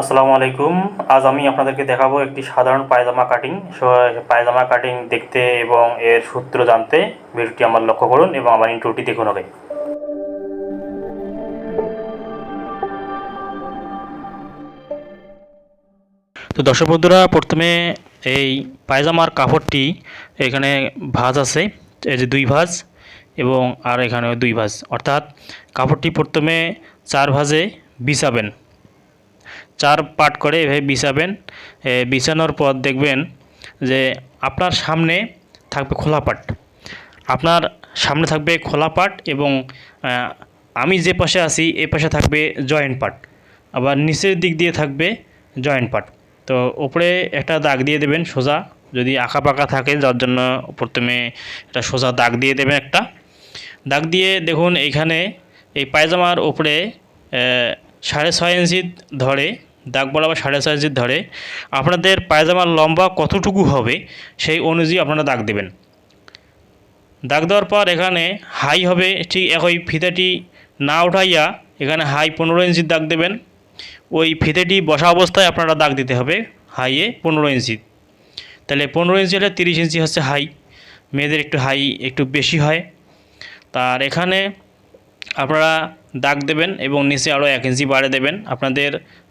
আসসালামু আলাইকুম। আজ আমি আপনাদেরকে দেখাবো একটি সাধারণ পায়জামা কাটিং। পায়জামা কাটিং দেখতে এবং এর সূত্র জানতে ভিডিওটি আমার লক্ষ্য করুন এবং আমার ইন্ট্রোটি দেখুন আগে তো দর্শক বন্ধুরা, প্রথমে এই পায়জামার কাপড়টি এখানে ভাঁজ আছে, এই যে দুই ভাঁজ এবং আর এখানে দুই ভাঁজ। অর্থাৎ কাপড়টি প্রথমে চার ভাঁজে বিছাবেন। চার পাট করে এভাবে বিছাবেন। বিছানোর পর দেখবেন যে আপনার সামনে থাকবে খোলা পাট আপনার সামনে থাকবে খোলা পাট এবং আমি যে পাশে আছি, এ পাশে থাকবে জয়েন্ট পাট আবার নিচের দিক দিয়ে থাকবে জয়েন্ট পাট তো ওপরে একটা দাগ দিয়ে দেবেন সোজা। যদি আঁকা পাকা থাকে, যার জন্য প্রথমে একটা সোজা দাগ দিয়ে দেবেন একটা। দাগ দিয়ে দেখুন, এইখানে এই পায়জামার উপরে সাড়ে ছয় ইঞ্চি ধরে দাগ বরাবর সাড়ে ছয় ইঞ্চির ধরে। আপনাদের পায়জামার লম্বা কতটুকু হবে সেই অনুযায়ী আপনারা দাগ দেবেন। দাগ দেওয়ার পর এখানে হাই হবে, ঠিক একই ফিতাটি না উঠাইয়া এখানে হাই পনেরো ইঞ্চির দাগ দেবেন। ওই ফিতেটি বসা অবস্থায় আপনারা দাগ দিতে হবে হাইয়ে পনেরো ইঞ্চি। তাহলে পনেরো ইঞ্চি হলে তিরিশ ইঞ্চি হচ্ছে হাই, মেয়েদের একটু হাই একটু বেশি হয়। তার এখানে আপনারা দাগ দেবেন এবং নিচে আরও এক ইঞ্চি বাড়ে দেবেন। আপনাদের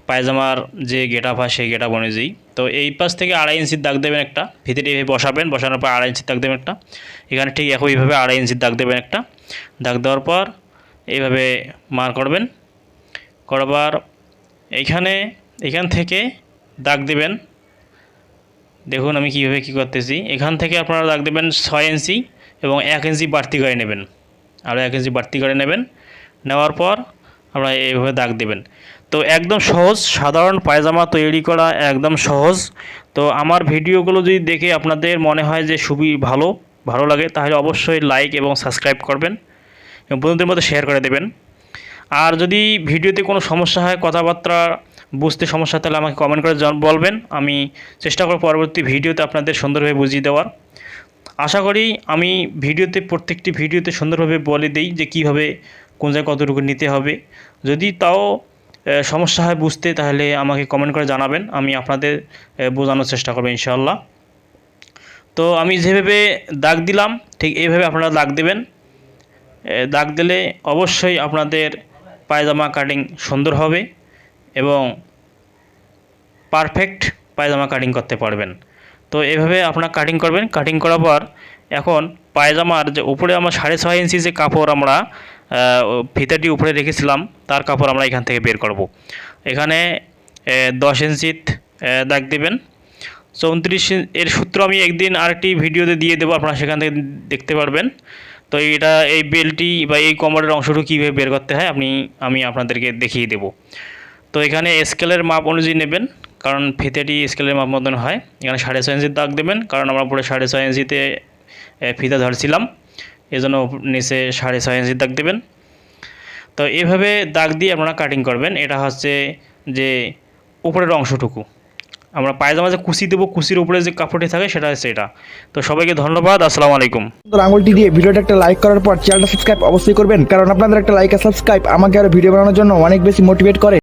পায়জামার যে গেট আপ হয়, সেই গেট আপ অনুযায়ী। তো এই পাশ থেকে আড়াই ইঞ্চির দাগ দেবেন একটা, ভিতরে এভাবে বসাবেন, বসানোর পর আড়াই ইঞ্চির দাগ দেবেন একটা। এখানে ঠিক একইভাবে আড়াই ইঞ্চির দাগ দেবেন একটা। দাগ দেওয়ার পর এইভাবে মার করবেন। করবার এইখানে, এখান থেকে দাগ দেবেন। দেখুন আমি কীভাবে কী করতেছি। এখান থেকে আপনারা দাগ দেবেন ছয় ইঞ্চি এবং এক ইঞ্চি বাড়তি করে নেবেন। আরও এক ইঞ্চি বাড়তি করে নেবেন। নেওয়ার পর আপনারা এইভাবে দাগ দেবেন। তো একদম সহজ, সাধারণ পায়জামা তৈরি করা একদম সহজ। তো আমার ভিডিওগুলো যদি দেখে আপনাদের মনে হয় যে খুবই ভালো ভালো লাগে, তাহলে অবশ্যই লাইক এবং সাবস্ক্রাইব করবেন এবং বন্ধুদের মধ্যে শেয়ার করে দেবেন। আর যদি ভিডিওতে কোনো সমস্যা হয়, কথাবার্তা বুঝতে সমস্যা তাহলে আমাকে কমেন্ট করে বলবেন। আমি চেষ্টা করব পরবর্তী ভিডিওতে আপনাদের সুন্দরভাবে বুঝিয়ে দেওয়ার। আশা করি আমি ভিডিওতে, প্রত্যেকটি ভিডিওতে সুন্দরভাবে বলে দিই যে কীভাবে, কোন জায়গায় কতটুকু নিতে হবে। যদি তাও সমস্যা হয় বুঝতে, তাহলে আমাকে কমেন্ট করে জানাবেন। আমি আপনাদের বোঝানোর চেষ্টা করব ইনশাআল্লাহ। তো আমি যেভাবে দাগ দিলাম, ঠিক এইভাবে আপনারা দাগ দেবেন। দাগ দিলে অবশ্যই আপনাদের পায়জামা কাটিং সুন্দর হবে এবং পারফেক্ট পায়জামা কাটিং করতে পারবেন। তো এভাবে আপনারা কাটিং করবেন। কাটিং করার পর এখন পায়জামার যে উপরে আমরা সাড়ে ছয় ইঞ্চি যে কাপড় আমরা ফিতাটি উপরে রেখেছিলাম, তার কাপড় আমরা এখান থেকে বের করব। এখানে দশ ইঞ্চিত দাগ দেবেন। চৌত্রিশ এর সূত্র আমি একদিন আরেকটি ভিডিওতে দিয়ে দেবো, আপনারা সেখান থেকে দেখতে পারবেন। তো এটা, এই বেলটি বা এই কোমরের অংশটুকু কীভাবে বের করতে হয়, আপনি, আমি আপনাদেরকে দেখিয়ে দেব। তো এখানে স্কেলের মাপ অনুযায়ী নেবেন, কারণ ফিতেটি স্কেলের মাপ মতন হয়। এখানে সাড়ে ছয় ইঞ্চির দাগ দেবেন, কারণ আমরা পুরো সাড়ে ছয় ইঞ্চিতে ফিতা ধরছিলাম। এই জন্য উপ- নিচে সাড়ে ছয় ইঞ্চির দাগ দেবেন। তো এভাবে দাগ দিয়ে আপনারা কাটিং করবেন। এটা হচ্ছে যে উপরের অংশটুকু। আমরা পায়জামা যে কুচি দেবো, কুচির উপরে যে কাপড়টি থাকে, সেটা হচ্ছে এটা। তো সবাইকে ধন্যবাদ। আসসালামু আলাইকুম। আঙুলটি দিয়ে ভিডিওটা একটা লাইক করার পর চ্যানেলটা সাবস্ক্রাইব অবশ্যই করবেন। কারণ আপনাদের একটা লাইক আর সাবস্ক্রাইব আমাকে আরও ভিডিও বানানোর জন্য অনেক বেশি মোটিভেট করে।